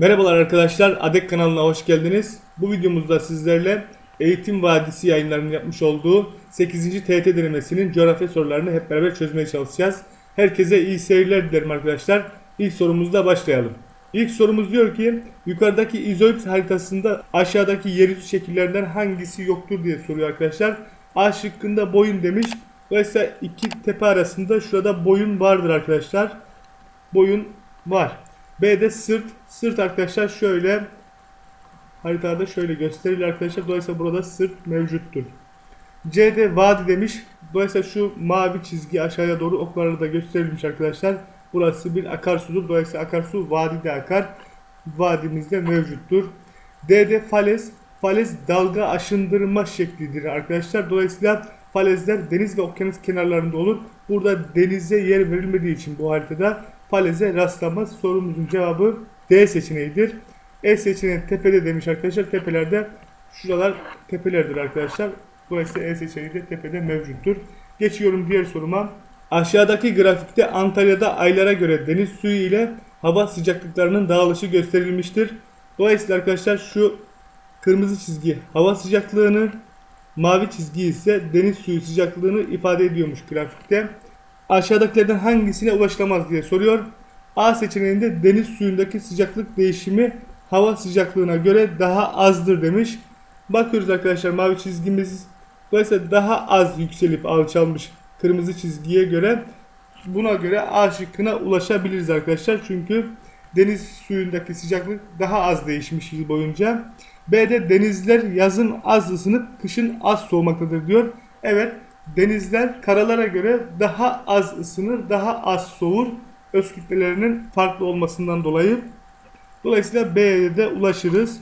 Merhabalar arkadaşlar, ADEK kanalına hoş geldiniz. Bu videomuzda sizlerle Eğitim Vadisi yayınlarının yapmış olduğu 8. TET denemesinin coğrafya sorularını hep beraber çözmeye çalışacağız. Herkese iyi seyirler dilerim arkadaşlar. İlk sorumuzla başlayalım. İlk sorumuz diyor ki yukarıdaki izoid haritasında aşağıdaki yeryüzü şekillerinden hangisi yoktur diye soruyor arkadaşlar. A şıkkında boyun demiş. Dolayısıyla iki tepe arasında şurada boyun vardır arkadaşlar. Boyun var. B'de sırt. Sırt arkadaşlar şöyle haritada şöyle gösteriliyor arkadaşlar. Dolayısıyla burada sırt mevcuttur. C'de vadi demiş. Dolayısıyla şu mavi çizgi aşağıya doğru oklarla da gösterilmiş arkadaşlar. Burası bir akarsudur. Dolayısıyla akarsu vadide akar. Vadimizde mevcuttur. D'de falez. Falez dalga aşındırma şeklidir arkadaşlar. Dolayısıyla falezler deniz ve okyanus kenarlarında olur. Burada denize yer verilmediği için bu haritada faleze rastlamaz. Sorumuzun cevabı D seçeneğidir. E seçeneği tepede demiş arkadaşlar. Tepelerde şuralar tepelerdir arkadaşlar. Dolayısıyla E seçeneği de tepede mevcuttur. Geçiyorum diğer soruma. Aşağıdaki grafikte Antalya'da aylara göre deniz suyu ile hava sıcaklıklarının dağılışı gösterilmiştir. Dolayısıyla arkadaşlar şu kırmızı çizgi hava sıcaklığını, mavi çizgi ise deniz suyu sıcaklığını ifade ediyormuş grafikte. Aşağıdakilerden hangisine ulaşılamaz diye soruyor. A seçeneğinde deniz suyundaki sıcaklık değişimi hava sıcaklığına göre daha azdır demiş. Bakıyoruz arkadaşlar mavi çizgimiz dolayısıyla daha az yükselip alçalmış kırmızı çizgiye göre buna göre A şıkkına ulaşabiliriz arkadaşlar. Çünkü deniz suyundaki sıcaklık daha az değişmiş yıl boyunca. B'de denizler yazın az ısınıp kışın az soğumaktadır diyor. Evet denizler karalara göre daha az ısınır, daha az soğur. Öz kütlelerinin farklı olmasından dolayı. Dolayısıyla B'ye de ulaşırız.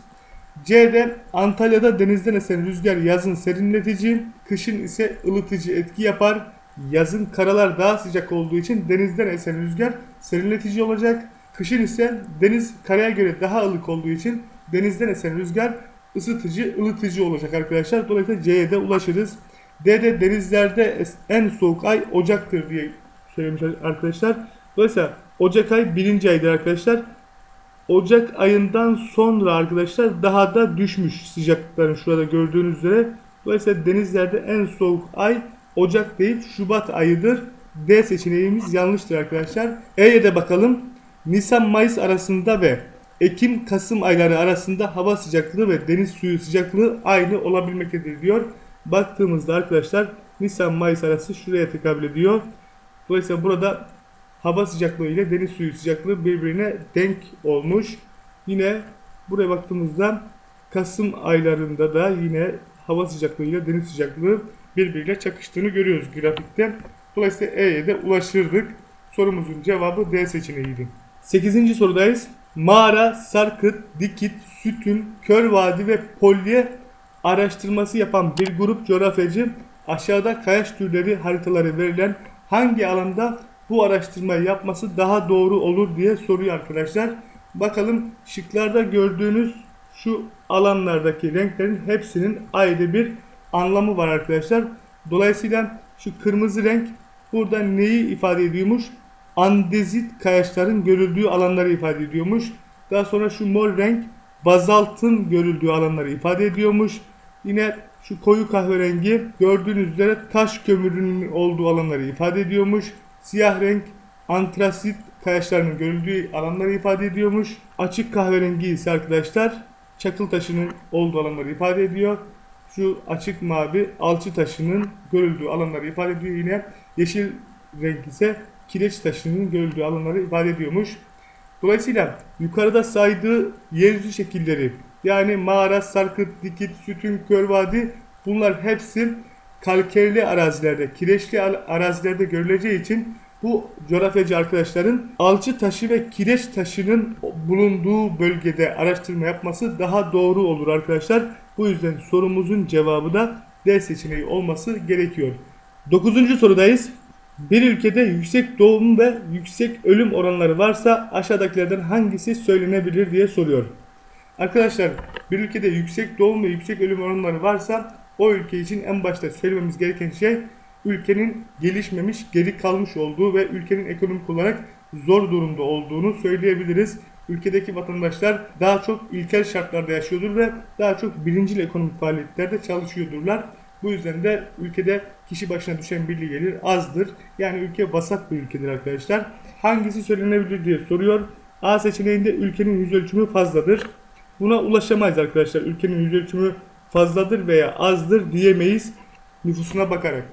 C'de Antalya'da denizden esen rüzgar yazın serinletici, kışın ise ılıtıcı etki yapar. Yazın karalar daha sıcak olduğu için denizden esen rüzgar serinletici olacak. Kışın ise deniz karaya göre daha ılık olduğu için denizden esen rüzgar ısıtıcı, ılıtıcı olacak arkadaşlar. Dolayısıyla C'ye de ulaşırız. D'de denizlerde en soğuk ay Ocak'tır diye söylemiş arkadaşlar. Dolayısıyla Ocak ay birinci aydır arkadaşlar. Ocak ayından sonra arkadaşlar daha da düşmüş sıcaklıkların şurada gördüğünüz üzere. Dolayısıyla denizlerde en soğuk ay Ocak değil Şubat ayıdır. D seçeneğimiz yanlıştır arkadaşlar. E'ye de bakalım. Nisan-Mayıs arasında ve Ekim-Kasım ayları arasında hava sıcaklığı ve deniz suyu sıcaklığı aynı olabilmektedir diyor. Baktığımızda arkadaşlar Nisan-Mayıs arası şuraya tekabül ediyor. Dolayısıyla burada hava sıcaklığı ile deniz suyu sıcaklığı birbirine denk olmuş. Yine buraya baktığımızda Kasım aylarında da yine hava sıcaklığı ile deniz sıcaklığı birbiriyle çakıştığını görüyoruz grafikte. Dolayısıyla E'ye de ulaşırdık. Sorumuzun cevabı D seçeneğiydi. 8. sorudayız. Mağara, Sarkıt, Dikit, Sütün, Kör Vadi ve Polye araştırması yapan bir grup coğrafyacı aşağıda kayaç türleri haritaları verilen hangi alanda bu araştırmayı yapması daha doğru olur diye soruyor arkadaşlar. Bakalım şıklarda gördüğünüz şu alanlardaki renklerin hepsinin ayrı bir anlamı var arkadaşlar. Dolayısıyla şu kırmızı renk burada neyi ifade ediyormuş? Andezit kayaçların görüldüğü alanları ifade ediyormuş. Daha sonra şu mor renk bazaltın görüldüğü alanları ifade ediyormuş. Yine şu koyu kahverengi gördüğünüz üzere taş kömürünün olduğu alanları ifade ediyormuş. Siyah renk antrasit kayaçlarının görüldüğü alanları ifade ediyormuş. Açık kahverengi ise arkadaşlar çakıl taşının olduğu alanları ifade ediyor. Şu açık mavi alçı taşının görüldüğü alanları ifade ediyor. Yine yeşil renk ise kireç taşının görüldüğü alanları ifade ediyormuş. Dolayısıyla yukarıda saydığı yeryüzü şekilleri yani mağara, sarkıt, dikit, sütun, körvadi bunlar hepsi kalkerli arazilerde, kireçli arazilerde görüleceği için bu coğrafyacı arkadaşların alçı taşı ve kireç taşının bulunduğu bölgede araştırma yapması daha doğru olur arkadaşlar. Bu yüzden sorumuzun cevabı da D seçeneği olması gerekiyor. 9. sorudayız. Bir ülkede yüksek doğum ve yüksek ölüm oranları varsa aşağıdakilerden hangisi söylenebilir diye soruyor. Arkadaşlar bir ülkede yüksek doğum ve yüksek ölüm oranları varsa o ülke için en başta söylememiz gereken şey ülkenin gelişmemiş, geri kalmış olduğu ve ülkenin ekonomik olarak zor durumda olduğunu söyleyebiliriz. ülkedeki vatandaşlar daha çok ilkel şartlarda yaşıyordur ve daha çok birincil ekonomik faaliyetlerde çalışıyordurlar. Bu yüzden de ülkede kişi başına düşen milli gelir azdır. Yani ülke vasat bir ülkedir arkadaşlar. Hangisi söylenebilir diye soruyor. A seçeneğinde ülkenin yüz ölçümü fazladır. Buna ulaşamayız arkadaşlar. Ülkenin yüz ölçümü fazladır veya azdır diyemeyiz nüfusuna bakarak.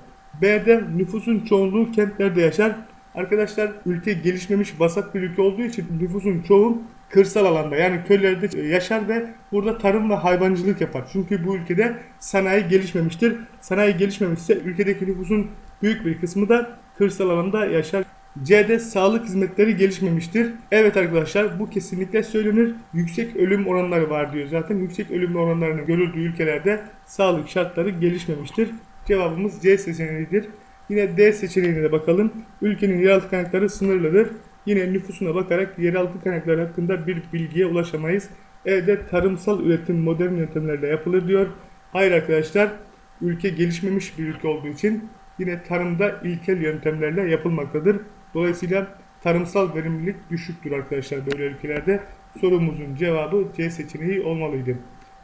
B'de nüfusun çoğunluğu kentlerde yaşar. Arkadaşlar ülke gelişmemiş vasat bir ülke olduğu için nüfusun çoğu kırsal alanda yani köylerde yaşar ve burada tarım ve hayvancılık yapar. Çünkü bu ülkede sanayi gelişmemiştir. Sanayi gelişmemişse ülkedeki nüfusun büyük bir kısmı da kırsal alanda yaşar. C'de sağlık hizmetleri gelişmemiştir. Evet arkadaşlar bu kesinlikle söylenir. Yüksek ölüm oranları var diyor zaten. Yüksek ölüm oranlarının görüldüğü ülkelerde sağlık şartları gelişmemiştir. Cevabımız C seçeneğidir. Yine D seçeneğine de bakalım. Ülkenin yeraltı kaynakları sınırlıdır. Yine nüfusuna bakarak yeraltı kaynakları hakkında bir bilgiye ulaşamayız. E'de tarımsal üretim modern yöntemlerle yapılır diyor. Hayır arkadaşlar. Ülke gelişmemiş bir ülke olduğu için yine tarımda ilkel yöntemlerle yapılmaktadır. Dolayısıyla tarımsal verimlilik düşüktür arkadaşlar böyle ülkelerde. Sorumuzun cevabı C seçeneği olmalıydı.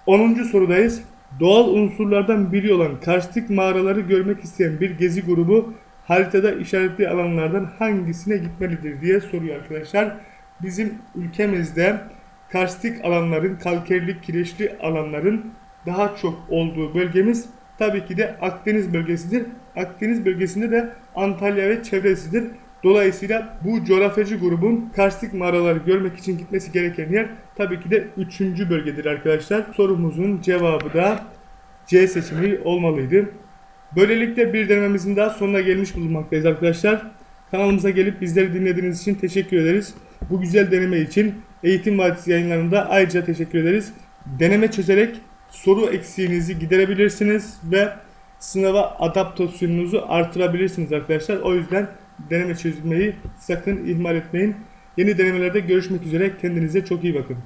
10. sorudayız. Doğal unsurlardan biri olan karstik mağaraları görmek isteyen bir gezi grubu haritada işaretli alanlardan hangisine gitmelidir diye soruyor arkadaşlar. Bizim ülkemizde karstik alanların, kalkerlik, kireçli alanların daha çok olduğu bölgemiz tabii ki de Akdeniz bölgesidir. Akdeniz bölgesinde de Antalya ve çevresidir. Dolayısıyla bu coğrafyacı grubun karstik mağaraları görmek için gitmesi gereken yer tabii ki de 3. bölgedir arkadaşlar. Sorumuzun cevabı da C seçeneği olmalıydı. Böylelikle bir denememizin daha sonuna gelmiş bulunmaktayız arkadaşlar. Kanalımıza gelip bizleri dinlediğiniz için teşekkür ederiz. Bu güzel deneme için Eğitim Vadisi yayınlarında ayrıca teşekkür ederiz. Deneme çözerek soru eksiğinizi giderebilirsiniz ve sınava adaptasyonunuzu artırabilirsiniz arkadaşlar. O yüzden deneme çözmeyi sakın ihmal etmeyin. Yeni denemelerde görüşmek üzere. Kendinize çok iyi bakın.